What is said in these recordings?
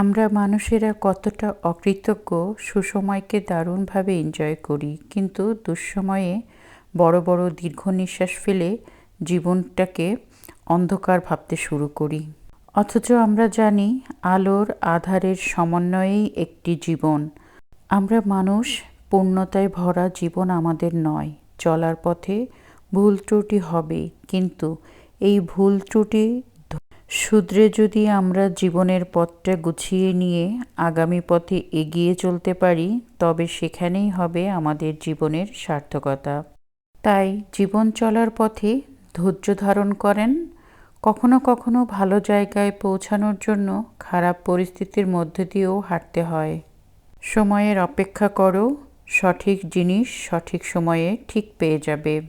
আমরা মানুষেরা কতটা অকৃতজ্ঞ, সুসময়কে দারুণভাবে এনজয় করি। কিন্তু দুঃসময়ে বড় বড় দীর্ঘ নিঃশ্বাস ফেলে জীবনটাকে অন্ধকার ভাবতে শুরু করি। অথচ আমরা জানি, আলোর আধারের সমন্বয়েই একটি জীবন। আমরা মানুষ, পূর্ণতায় ভরা জীবন আমাদের নয়। চলার পথে ভুল ত্রুটি হবে, কিন্তু এই ভুল ত্রুটি শুধরে যদি আমরা জীবনের পথটা গুছিয়ে নিয়ে আগামী পথে এগিয়ে চলতে পারি, তবে সেখানেই হবে আমাদের জীবনের সার্থকতা। তাই জীবন চলার পথে ধৈর্য ধারণ করেন। কখনো কখনো ভালো জায়গায় পৌঁছানোর জন্য খারাপ পরিস্থিতির মধ্যে দিয়েও হাঁটতে হয়। সময়ের অপেক্ষা করো, সঠিক জিনিস সঠিক সময়ে ঠিক পেয়ে যাবে।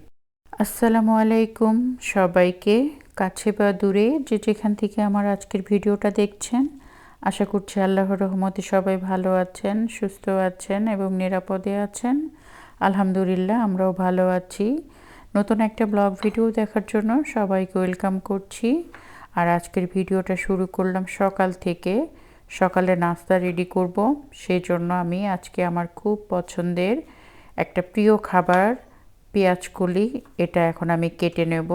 আসসালামু আলাইকুম সবাইকে। কাছে বা দূরে যে যেখান থেকে আমার আজকের ভিডিওটা দেখছেন, আশা করছি আল্লাহর রহমতে সবাই ভালো আছেন, সুস্থ আছেন এবং নিরাপদে আছেন। আলহামদুলিল্লাহ, আমরাও ভালো আছি। নতুন একটা ব্লগ ভিডিও দেখার জন্য সবাইকে ওয়েলকাম করছি। আর আজকের ভিডিওটা শুরু করলাম সকাল থেকে। সকালে নাস্তা রেডি করব। সেই জন্য আমি আজকে আমার খুব পছন্দের একটা প্রিয় খাবার পেঁয়াজ কলি, এটা এখন আমি কেটে নেব।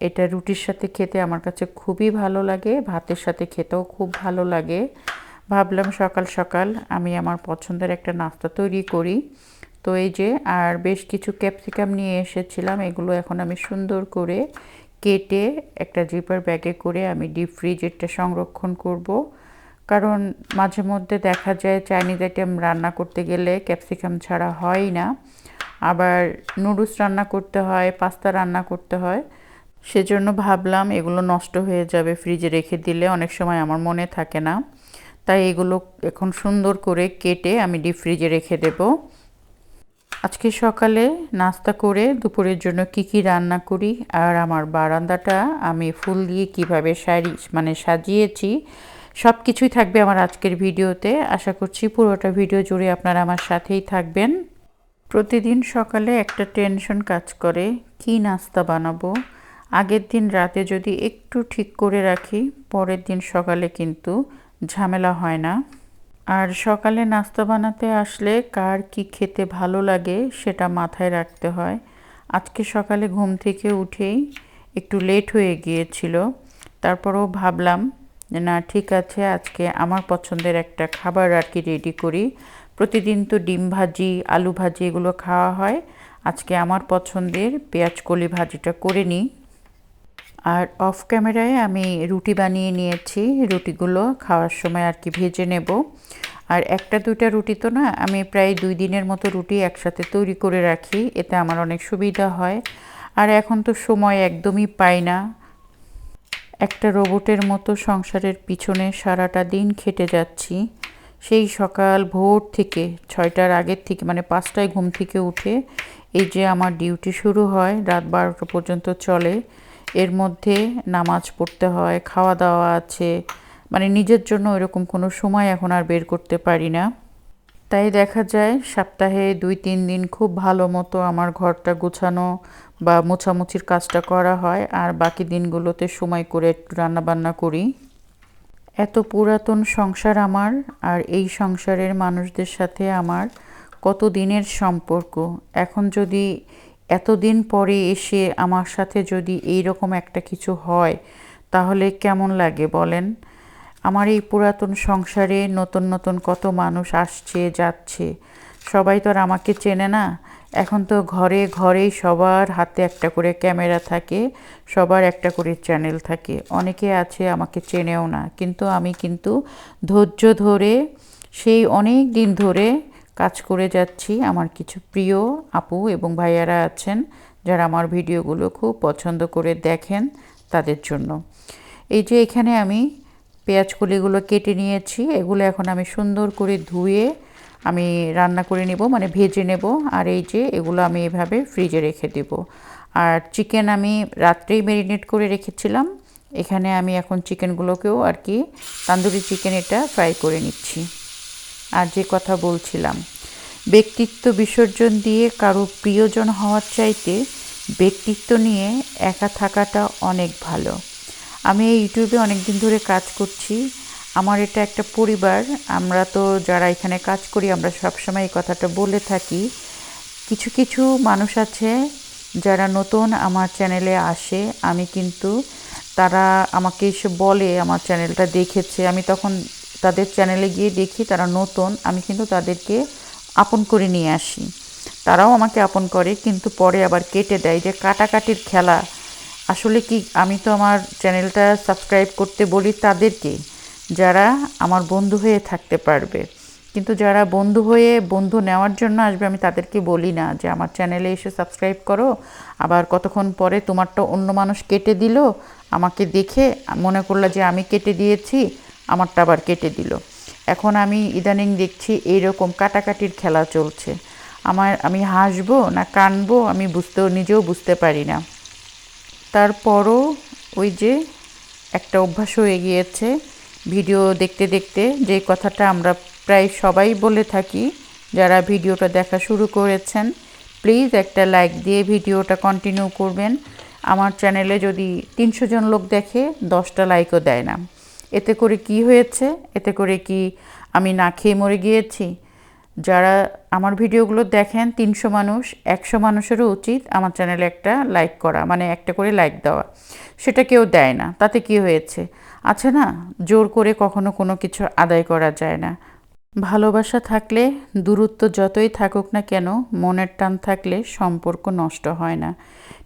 এটা রুটির সাথে খেতে আমার কাছে খুবই ভালো লাগে, ভাতের সাথে খেতেও খুব ভালো লাগে। ভাবলাম সকাল সকাল আমি আমার পছন্দের একটা নাস্তা তৈরি করি। তো এই যে, আর বেশ কিছু ক্যাপসিকাম নিয়ে এসেছিলাম, এগুলো এখন আমি সুন্দর করে কেটে একটা জিপার ব্যাগে করে আমি ডিপ ফ্রিজেরটা সংরক্ষণ করব। কারণ মাঝে মধ্যে দেখা যায় চাইনিজ আইটেম রান্না করতে গেলে ক্যাপসিকাম ছাড়া হয় না। আবার নুডলস রান্না করতে হয়, পাস্তা রান্না করতে হয়। সেজন্য ভাবলাম এগুলো নষ্ট হয়ে যাবে, ফ্রিজে রেখে দিলে অনেক সময় আমার মনে থাকে না। তাই এগুলো এখন সুন্দর করে কেটে আমি ডিপ ফ্রিজে রেখে দেব। আজকে সকালে নাস্তা করে দুপুরের জন্য কি কি রান্না করি আর আমার বারান্দাটা আমি ফুল দিয়ে কীভাবে সারি মানে সাজিয়েছি সব কিছুই থাকবে আমার আজকের ভিডিওতে। আশা করছি পুরোটা ভিডিও জুড়ে আপনারা আমার সাথেই থাকবেন। প্রতিদিন সকালে একটা টেনশন কাজ করে, কি নাস্তা বানাবো? আগের দিন রাতে যদি একটু ঠিক করে রাখি, পরের দিন সকালে কিন্তু ঝামেলা হয় না। আর সকালে নাস্তা বানাতে আসলে কার কি খেতে ভালো লাগে সেটা মাথায় রাখতে হয়। আজকে সকালে ঘুম থেকে উঠেই একটু লেট হয়ে গিয়েছিল। তারপরও ভাবলাম যে না, ঠিক আছে, আজকে আমার পছন্দের একটা খাবার আর কি রেডি করি। প্রতিদিন তো ডিম ভাজি, আলু ভাজি এগুলো খাওয়া হয়। আজকে আমার পছন্দের পেঁয়াজ কলি ভাজিটা করে নিই। আর অফ ক্যামেরায় আমি রুটি বানিয়ে নিয়েছি। রুটিগুলো খাওয়ার সময় আর কি ভেজে নেব। আর একটা দুইটা রুটি তো না, আমি প্রায় দুই দিনের মতো রুটি একসাথে তৈরি করে রাখি, এতে আমার অনেক সুবিধা হয়। আর এখন তো সময় একদমই পাই না। একটা রোবটের মতো সংসারের পিছনে সারাটা দিন খেটে যাচ্ছি। সেই সকাল ভোর থেকে, ছয়টার আগের থেকে মানে পাঁচটায় ঘুম থেকে উঠে, এই যে আমার ডিউটি শুরু হয়, রাত বারোটা পর্যন্ত চলে। এর মধ্যে নামাজ পড়তে হয় খাওয়া দাওয়া আছে। মানে নিজের জন্য এরকম কোনো সময় এখন আর বের করতে পারি না। তাই দেখা যায় সপ্তাহে দুই, তিন দিন খুব ভালো মতো আমার ঘরটা গুছানো বা মোছামুছির কাজটা করা হয়। আর বাকি দিনগুলোতে সময় করে একটু রান্নাবান্না করি। এত পুরাতন সংসার আমার আর এই সংসারের মানুষদের সাথে আমার কত দিনের সম্পর্ক? এখন যদি এতদিন পরে এসে আমার সাথে যদি এই রকম একটা কিছু হয়, তাহলে কেমন লাগে বলেন? আমার এই পুরাতন সংসারে নতুন নতুন কত মানুষ আসছে, যাচ্ছে। সবাই তো আর আমাকে চেনে না। এখন তো ঘরে ঘরেই সবার হাতে একটা করে ক্যামেরা থাকে, সবার একটা করে চ্যানেল থাকে। অনেকে আছে আমাকে চেনেও না, কিন্তু আমি কিন্তু ধৈর্য ধরে, সেই অনেক দিন ধরে কাজ করে যাচ্ছি। আমার কিছু প্রিয় আপু এবং ভাইয়ারা আছেন যারা আমার ভিডিওগুলো খুব পছন্দ করে দেখেন তাদের জন্য। এই যে এখানে আমি পেঁয়াজ কলিগুলো কেটে নিয়েছি, এগুলো এখন আমি সুন্দর করে ধুয়ে আমি রান্না করে নেব মানে ভেজে নেব। আর এই যে এগুলো আমি এভাবে ফ্রিজে রেখে দেব। আর চিকেন আমি রাত্রেই ম্যারিনেট করে রেখেছিলাম। এখানে আমি এখন চিকেনগুলোকেও আর কি, তান্দুরি চিকেন এটা ফ্রাই করে নিচ্ছি। আর যে কথা বলছিলাম, ব্যক্তিত্ব বিসর্জন দিয়ে কারও প্রিয়জন হওয়ার চাইতে ব্যক্তিত্ব নিয়ে একা থাকাটা অনেক ভালো। আমি এই ইউটিউবে অনেক দিন ধরে কাজ করছি। আমার এটা একটা পরিবার। আমরা তো যারা এখানে কাজ করি, আমরা সবসময় এই কথাটা বলে থাকি। কিছু কিছু মানুষ আছে যারা নতুন আমার চ্যানেলে আসে। আমি কিন্তু তারা আমাকে এসে বলে, আমার চ্যানেলটা দেখেছে। আমি তখন তাদের চ্যানেলে গিয়ে দেখি তারা নতুন, আমি কিন্তু তাদেরকে আপন করে নিয়ে আসি। তারাও আমাকে আপন করে, কিন্তু পরে আবার কেটে দেয় যে কাটাকাটির খেলা। আসলে কি, আমি তো আমার চ্যানেলটা সাবস্ক্রাইব করতে বলি তাদেরকে, যারা আমার বন্ধু হয়ে থাকতে পারবে। কিন্তু যারা বন্ধু হয়ে বন্ধু নেওয়ার জন্য আসবে, আমি তাদেরকে বলি না যে আমার চ্যানেলে এসে সাবস্ক্রাইব করো। আবার কতক্ষণ পরে তোমারটা অন্য মানুষ কেটে দিল, আমাকে দেখে মনে করল যে আমি কেটে দিয়েছি আমারটা আবার কেটে দিল। এখন আমি ইদানিং দেখছি এইরকম কাটাকাটির খেলা চলছে। আমার আমি হাসবো না কানবো আমি বুঝতেও নিজেও বুঝতে পারি না। তারপরও ওই যে একটা অভ্যাস হয়ে গিয়েছে ভিডিও দেখতে দেখতে, যে কথাটা আমরা প্রায় সবাই বলে থাকি, যারা ভিডিওটা দেখা শুরু করেছেন, প্লিজ একটা লাইক দিয়ে ভিডিওটা কন্টিনিউ করবেন। আমার চ্যানেলে যদি তিনশো জন লোক দেখে, দশটা লাইকও দেয় না। এতে করে কি হয়েছে? এতে করে কি আমি না খেয়ে মরে গিয়েছি? যারা আমার ভিডিওগুলো দেখেন, তিনশো মানুষ, একশো মানুষেরও উচিত আমার চ্যানেলে একটা লাইক করা মানে একটা করে লাইক দেওয়া। সেটা কেউ দেয় না। তাতে কি হয়েছে? আছে না? জোর করে কখনো কোনো কিছু আদায় করা যায় না। ভালোবাসা থাকলে, দূরত্ব যতই থাকুক না কেন, মনের টান থাকলে সম্পর্ক নষ্ট হয় না।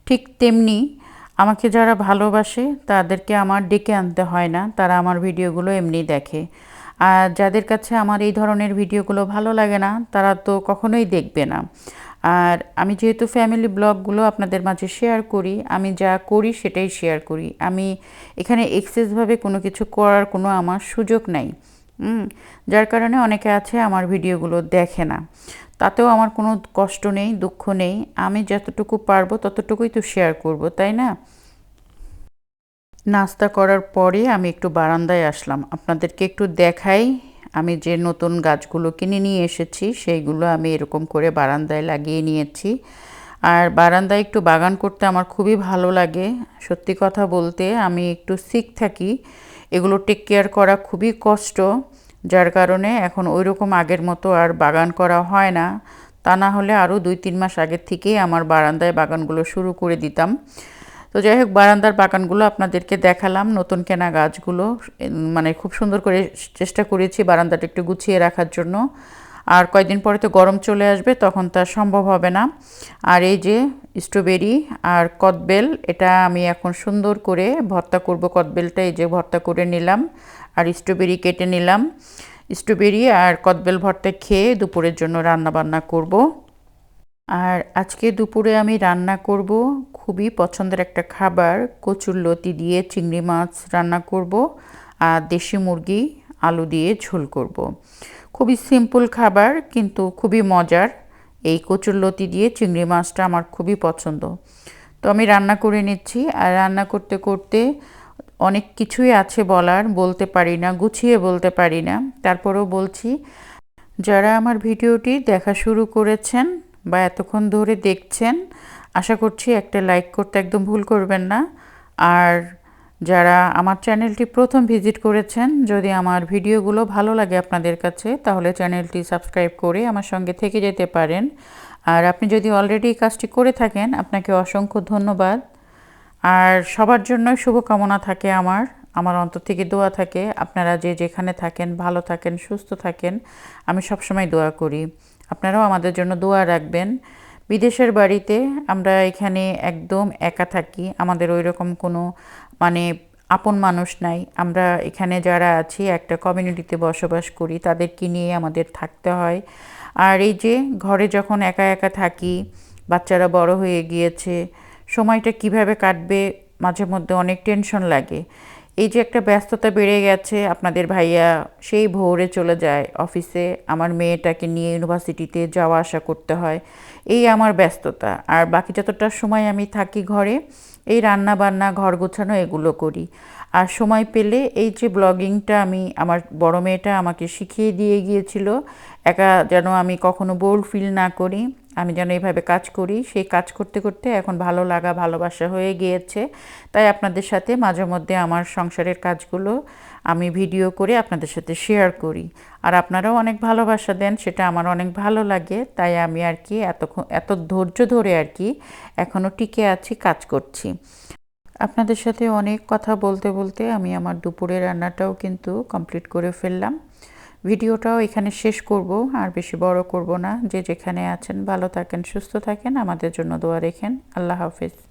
ঠিক তেমনি আমাকে যারা ভালোবাসে, তাদেরকে আমার ডেকে আনতে হয় না। তারা আমার ভিডিওগুলো এমনি দেখে। আর যাদের কাছে আমার এই ধরনের ভিডিওগুলো ভালো লাগে না, তারা তো কখনোই দেখবে না। আর আমি যেহেতু ফ্যামিলি ব্লগগুলো আপনাদের মাঝে শেয়ার করি, আমি যা করি সেটাই শেয়ার করি। আমি এখানে এক্সেসভাবে কোনো কিছু করার কোনো আমার সুযোগ নাই। যার কারণে অনেকে আছে আমার ভিডিওগুলো দেখে না। তাতেও আমার কোনো কষ্ট নেই, দুঃখ নেই। আমি যতটুকু পারব ততটুকুই তো শেয়ার করব, তাই না? নাস্তা করার পরে আমি একটু বারান্দায় আসলাম। আপনাদেরকে একটু দেখাই। আমি যে নতুন গাছগুলো কিনে নিয়ে এসেছি, সেইগুলো আমি এরকম করে বারান্দায় লাগিয়ে নিয়েছি। আর বারান্দায় একটু বাগান করতে আমার খুবই ভালো লাগে। সত্যি কথা বলতে আমি একটু সিক থাকি। এগুলো টেক কেয়ার করা খুবই কষ্ট। যার কারণে এখন ওই রকম আগের মতো আর বাগান করা হয় না। তা না হলে আরও দুই তিন মাস আগের থেকেই আমার বারান্দায় বাগানগুলো শুরু করে দিতাম। তো যাই হোক, বারান্দার বাগানগুলো আপনাদেরকে দেখালাম, নতুন কেনা গাছগুলো মানে খুব সুন্দর করে চেষ্টা করেছি বারান্দাটা একটু গুছিয়ে রাখার জন্য। আর কয়েকদিন পরে তো গরম চলে আসবে, তখন তা সম্ভব হবে না। আর এই যে স্ট্রবেরি আর কদবেল, এটা আমি এখন সুন্দর করে ভর্তা করব। কদবেলটা এই যে ভর্তা করে নিলাম। আর স্ট্রবেরি কেটে নিলাম। স্ট্রবেরি আর কদবেল ভর্তা খেয়ে দুপুরের জন্য রান্না বান্না করব। আর আজকে দুপুরে আমি রান্না করব খুবই পছন্দের একটা খাবার, কচুর লতি দিয়ে চিংড়ি মাছ রান্না করব আর দেশি মুরগি, আলু দিয়ে ঝোল করব। খুবই সিম্পল খাবার কিন্তু খুবই মজার। এই কচুর লতি দিয়ে চিংড়ি মাছটা আমার খুবই পছন্দ। তো আমি রান্না করে নিচ্ছি আর রান্না করতে করতে অনেক কিছুই আছে বলার, বলতে পারি না, গুছিয়ে বলতে পারি না। তারপরেও বলছি, যারা আমার ভিডিওটি দেখা শুরু করেছেন বা এতক্ষণ ধরে দেখছেন, আশা করছি একটা লাইক করতে একদম ভুল করবেন না। আর যারা আমার চ্যানেলটি প্রথম ভিজিট করেছেন, যদি আমার ভিডিওগুলো ভালো লাগে আপনাদের কাছে, তাহলে চ্যানেলটি সাবস্ক্রাইব করে আমার সঙ্গে থেকে যেতে পারেন। আর আপনি যদি অলরেডি কাজটি করে থাকেন, আপনাকে অসংখ্য ধন্যবাদ। আর সবার জন্যই শুভকামনা থাকে আমার। আমার অন্তর থেকে দোয়া থাকে। আপনারা যে যেখানে থাকেন, ভালো থাকেন, সুস্থ থাকেন, আমি সবসময় দোয়া করি। আপনারাও আমাদের জন্য দোয়া রাখবেন। বিদেশের বাড়িতে আমরা এখানে একদম একা থাকি। আমাদের ওই রকম কোনো মানে আপন মানুষ নাই। আমরা এখানে যারা আছি, একটা কমিউনিটিতে বসবাস করি, তাদেরকে নিয়ে আমাদের থাকতে হয়। আর এই যে ঘরে যখন একা একা থাকি, বাচ্চারা বড় হয়ে গিয়েছে সময়টা কীভাবে কাটবে, মাঝে মধ্যে অনেক টেনশন লাগে। এই যে একটা ব্যস্ততা বেড়ে গেছে, আপনাদের ভাইয়া সেই ভোরে চলে যায় অফিসে আমার মেয়েটাকে নিয়ে ইউনিভার্সিটিতে যাওয়া আসা করতে হয়। এই আমার ব্যস্ততা। আর বাকি যতটা সময় আমি থাকি ঘরে, এই রান্না বান্না ঘর গোছানো, এগুলো করি। আর সময় পেলে এই যে ব্লগিংটা আমি, আমার বড় মেয়েটা আমাকে শিখিয়ে দিয়ে গিয়েছিল, একা যেন আমি কখনো বোল্ড ফিল না করি, আমি যেন এইভাবে কাজ করি, সেই কাজ করতে করতে এখন ভালো লাগা, ভালোবাসা হয়ে গিয়েছে। তাই আপনাদের সাথে মাঝে মধ্যে আমার সংসারের কাজগুলো আমি ভিডিও করে আপনাদের সাথে শেয়ার করি। আর আপনারাও অনেক ভালোবাসা দেন, সেটা আমার অনেক ভালো লাগে। তাই আমি আর কি এতক্ষণ, এত ধৈর্য ধরে আর কি এখনও টিকে আছি, কাজ করছি। আপনাদের সাথে অনেক কথা বলতে বলতে আমি আমার দুপুরে রান্নাটাও কিন্তু কমপ্লিট করে ফেললাম। ভিডিওটাও এখানে শেষ করব, আর বেশি বড় করব না। যে যেখানে আছেন, ভালো থাকেন, সুস্থ থাকেন, আমাদের জন্য দোয়া রেখেন। আল্লাহ হাফেজ।